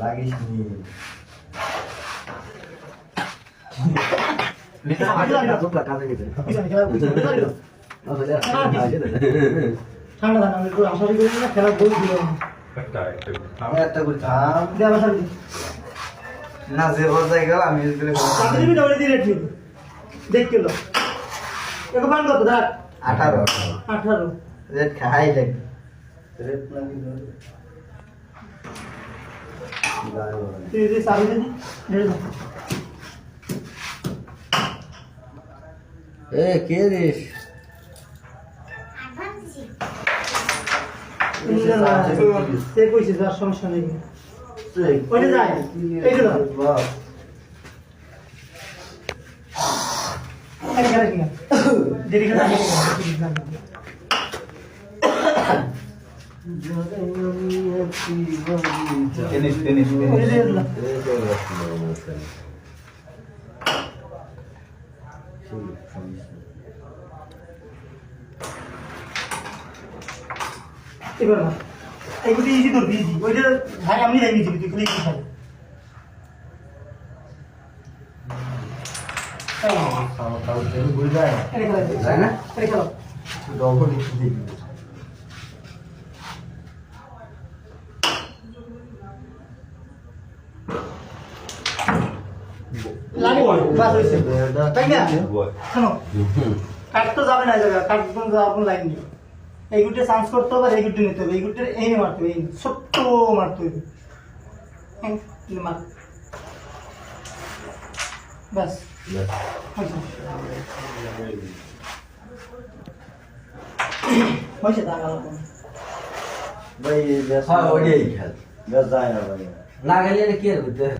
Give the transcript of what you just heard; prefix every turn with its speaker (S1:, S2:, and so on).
S1: লাগিস নি।
S2: পিছনে খেলা ঠান্ডা ঠান্ডা আমি একটু আশা করি না খেলা বই দিল
S1: না যে পর্যায়ে গেল আমি এই করে
S2: সাথে দিবি ডবল দিয়ে রেট নিবি দেখ কিলো এক পান কত? দেখ
S1: আঠারো।
S2: আঠারো।
S1: রেট খাই দেখ রেট না কিন্তু
S2: তুই যদি সারি দিবি রেট
S1: এ কে রিস
S2: সে কইছে যার সমস্যা নেই ওইটা যায় এইটা দাও এই খেলা কি দেরি খেলা
S1: টেনিস টেনিস
S2: ওইটা দিয়ে দিলাম এবার না এইগুলি ইজি তো ইজি ওইটা ভাই আমি তুই খাবি যাবে না জায়গা কাট তো যাব লাইন নিয়ে এই গুটে চান্স করতে হবে আর এই গুটে নিতে হবে এই গুটে এই মারতে হবে এই ছোট্ট মারতে হবে। হ্যাঁ, এই মার। ব্যাস। হয়েছে। হয়েছে দাঁড়া
S1: ভাই হ্যাঁ খেল। যায় না ভাই।
S3: না গেলে কি আর